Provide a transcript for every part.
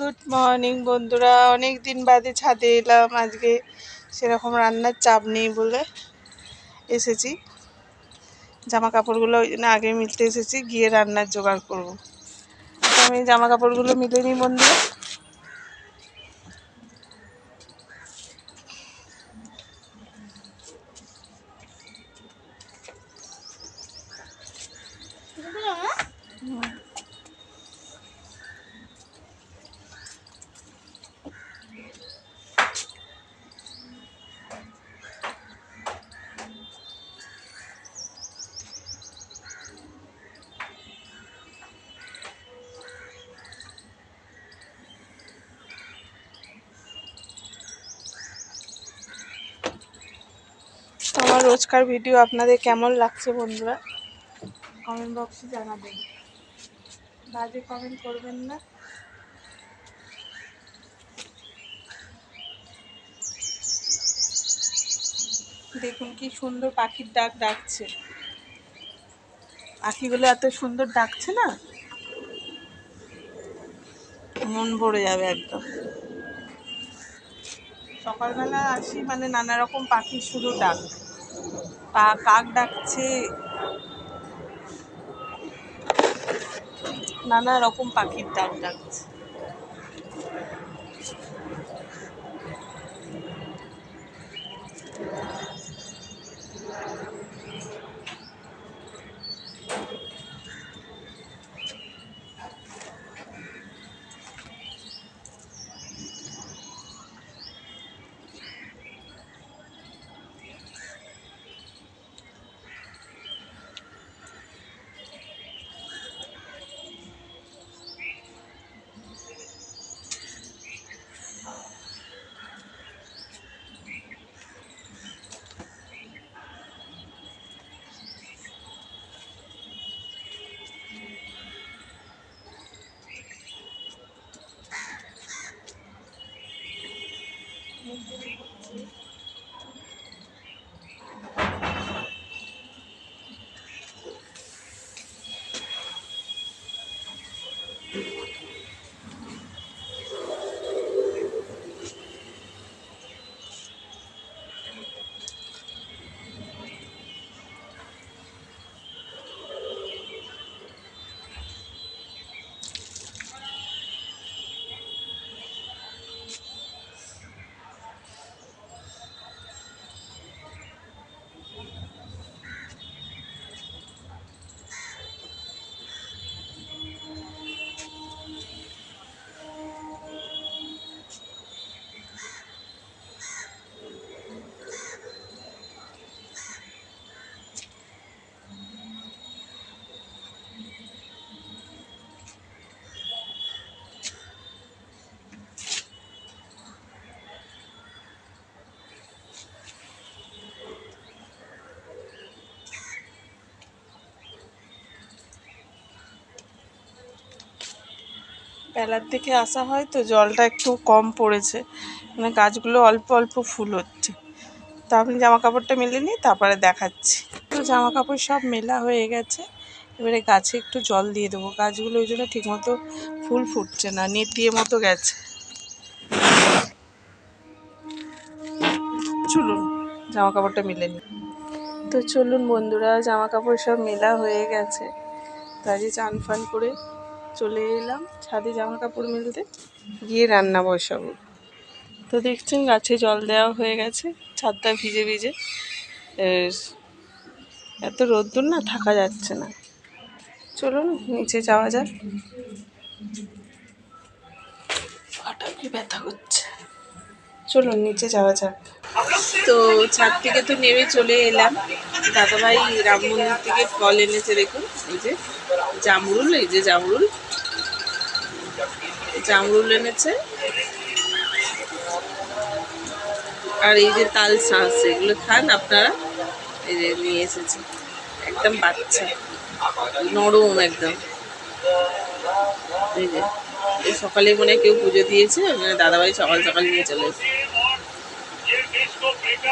Good morning বন্ধুরা। অনেক দিন বাদে ছাদে এলাম। আজকে সেরকম রান্নার চাপ নেই বলে এসেছি। জামা কাপড়গুলো ওই জন্য আগে মিলতে এসেছি, গিয়ে রান্নার জোগাড় করব। আমি জামা কাপড়গুলো মিলে নিই বন্ধুরা। আমার রোজকার ভিডিও আপনাদের কেমন লাগছে বন্ধুরা? কমেন্ট বক্সে জানাবেন। বাজে কমেন্ট করবেন না। দেখুন কি সুন্দর পাখির ডাক ডাকছে। পাখিগুলো এত সুন্দর ডাকছে না? মন ভরে যাবে একদম। সকালবেলা আসি মানে নানা রকম পাখির শুধু ডাক। পা কাক ডাকছে। নানা রকম পাখির ডাক ডাকছে। বেলার দিকে আসা হয় তো জলটা একটু কম পড়েছে। মানে গাছগুলো অল্প অল্প ফুল হচ্ছে। তো আপনি জামা কাপড়টা মেলে নিই, তারপরে দেখাচ্ছি। তো জামা কাপড় সব মেলা হয়ে গেছে। এবারে গাছে একটু জল দিয়ে দেবো। গাছগুলো ওই জন্য ঠিকমতো ফুল ফুটছে না নেতিয়ে মতো গেছে। চলুন জামা কাপড়টা মিলে নিই। তো চলুন বন্ধুরা জামা কাপড় সব মেলা হয়ে গেছে। তাই চান ফান করে চলে এলাম ছাদে জামা কাপড় মেলতে, গিয়ে রান্না বসাবো। তো দেখছেন গাছে জল দেওয়া হয়ে গেছে, ছাদটা ভিজে ভিজে। এত রোদ্দুর না, থাকা যাচ্ছে না। চলুন, নিচে যাওয়া যাক। ব্যথা করছে? চলুন, নিচে যাওয়া যাক। তো ছাদ থেকে তো নেমে চলে এলাম। দাদাভাই রাম মন্দির থেকে ফল এনেছে দেখুন, এই যে জামরুল, এই যে জামরুল। জামরুল এনেছে। আর এই যে তাল শাঁস, এগুলো খান আপনারা। এই যে নিয়ে এসেছে। একদম বাচ্চা। নরম একদম। এই যে, এই সকালে মনে কেউ পুজো দিয়েছে দাদাভাই সকাল সকাল নিয়ে চলে এসেছে।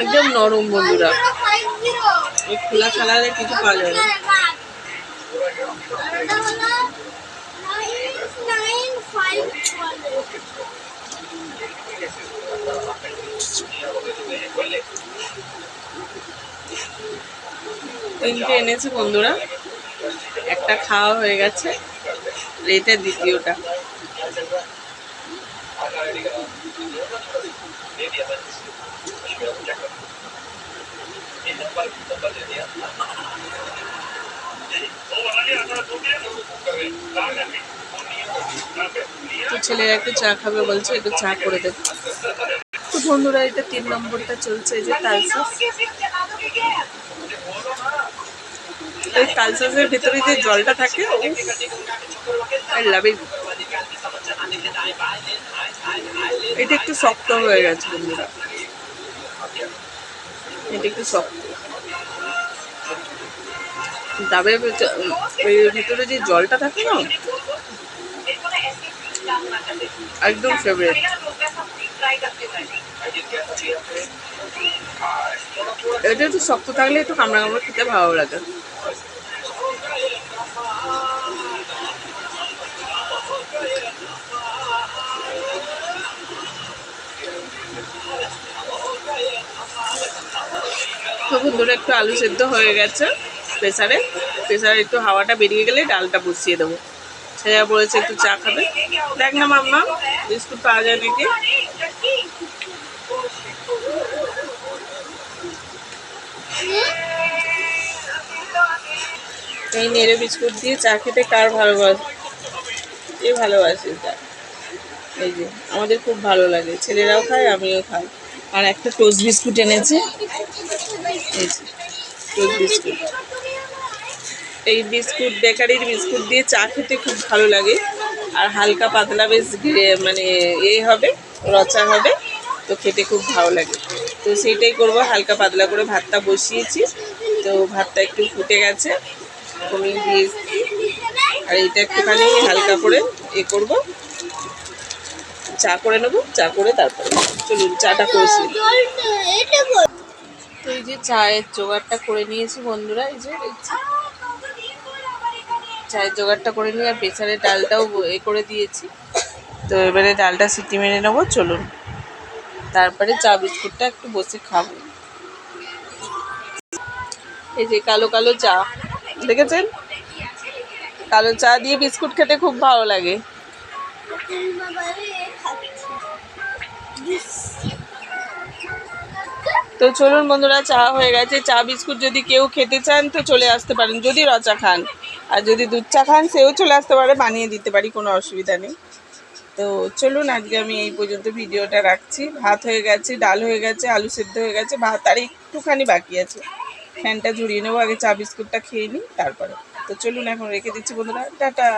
একদম নরম বন্ধুরা। এই খোলা ছাড়ালে কিছু পাওয়া যায় না। তিনটে এনেছে বন্ধুরা। একটা খাওয়া হয়ে গেছে। এটা দ্বিতীয়টা। তো ছেলেরা একটু চা খাবে বলছে, একটু চা করে দেবো তো বন্ধুরা, এটা তিন নম্বরটা চলছে যে তালসাস। এই তালসাসের ভিতরে যে জলটা থাকে আই লাভ ইট। এটা একটু শক্ত হয়ে গেছে বন্ধুরা। এটা একটু শক্ত। ডাবের ভেতর- যে জলটা থাকে না, একদম ফেভারিট এটা একটু শক্ত থাকলে একটু কামড়া কামড়া খেতে ভালো লাগে। তো বন্ধুরা একটু আলু সেদ্ধ হয়ে গেছে প্রেসারে। প্রেসারে একটু হাওয়াটা বেরিয়ে গেলে ডালটা বসিয়ে দেবো। ছেলেরা বলেছে একটু চা খাবে। দেখ না মাম্মা, বিস্কুট পাওয়া যায় নাকি? এই নেড়ে বিস্কুট দিয়ে চা খেতে কার ভালোবাসে এ ভালোবাসে চা এই যে, আমাদের খুব ভালো লাগে। ছেলেরাও খায়, আমিও খাই। আর একটা টোস্ট বিস্কুট এনেছে। এই বিস্কুট। বেকারির বিস্কুট দিয়ে চা খেতে খুব ভালো লাগে। আর হালকা পাতলা বেশ মানে এ হবে, রচা হবে, তো খেতে খুব ভালো লাগে। তো সেইটাই করব, হালকা পাতলা করে ভাতটা বসিয়েছি। তো ভাতটা একটু ফুটে গেছে, কমিয়ে দিয়ে এসেছি। আর এটা একটুখানি হালকা করে এ করব। চা করে নেব, চা করে তারপরে চলুন, চাটা করেছি। তো এই যে চায়ের জোগাড়টা করে নিয়েছি বন্ধুরা, এই যে চায়ের জোগাড়টা করে নিয়ে আর প্রেসারে ডালটাও এ করে দিয়েছি। তো এবারে ডালটা সিটি মেরে নেব, চলুন। তারপরে চা বিস্কুটটা একটু বসে খাব। এই যে কালো কালো চা, দেখেছেন? কালো চা দিয়ে বিস্কুট খেতে খুব ভালো লাগে। তো চলুন বন্ধুরা, চা হয়ে গেছে। চা বিস্কুট যদি কেউ খেতে চান, তো চলে আসতে পারেন। যদি রচা খান, আর যদি দুধ চা খান, সেও চলে আসতে পারে, বানিয়ে দিতে পারি, কোনো অসুবিধা নেই। তো চলুন, আজকে আমি এই পর্যন্ত ভিডিওটা রাখছি। ভাত হয়ে গেছে, ডাল হয়ে গেছে, আলু সেদ্ধ হয়ে গেছে, ভাত আর একটুখানি বাকি আছে। ফ্যানটা ঝরিয়ে নেব, আগে চা বিস্কুটটা খেয়ে নিই, তারপরে। তো চলুন, এখন রেখে দিচ্ছি বন্ধুরা। টাটা!